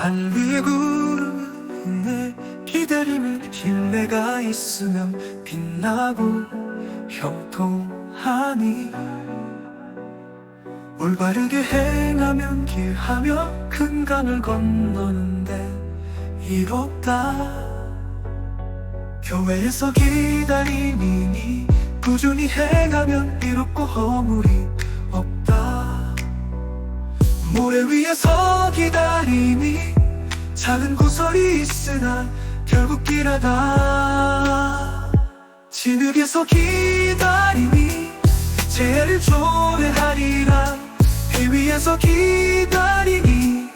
할리구르의 기다림을 신뢰가 있으면 빛나고 형통하니 올바르게 행하면 길하며 큰 강을 건너는데 이롭다. 교회에서 기다림이니 꾸준히 행하면 이롭고 허물이 모래 위에서 기다림이 작은 구설이 있으나 결국 길하다. 진흙에서 기다림이 죄를 조회하리라. 해 위에서 기다림이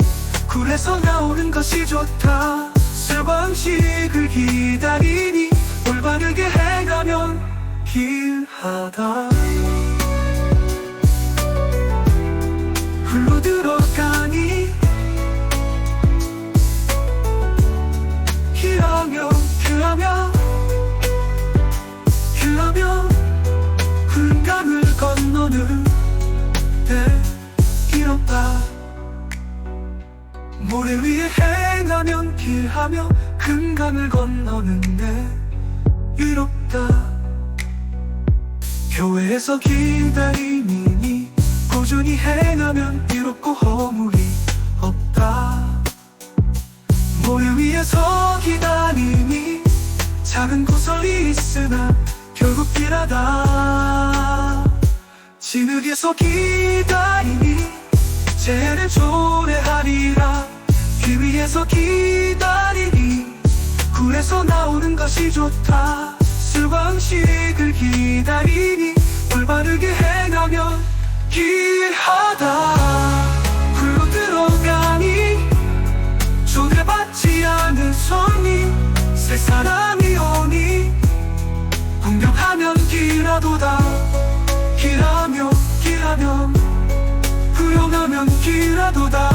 굴에서 나오는 것이 좋다. 술과 음식을 기다리니 올바르게 행하면 길하다 데 이롭다. 모래 위에 행하면 길하며 큰 강을 건너는데 이롭다. 교회에서 기다림이니 꾸준히 행하면 이롭고 허물이 없다. 모래 위에서 기다림이 작은 구설이 있으나 결국 길하다 진흙에서 기다림이 죄를 조례하리라. 귀 위에서 기다리니 굴에서 나오는 것이 좋다. 음식을 기다리니 올바르게 행하면 길하다. 굴로 들어가니 초대받지 않은 손님 새 사람이 오니 공격하면 길하도다 길하며 구용하면 길하도다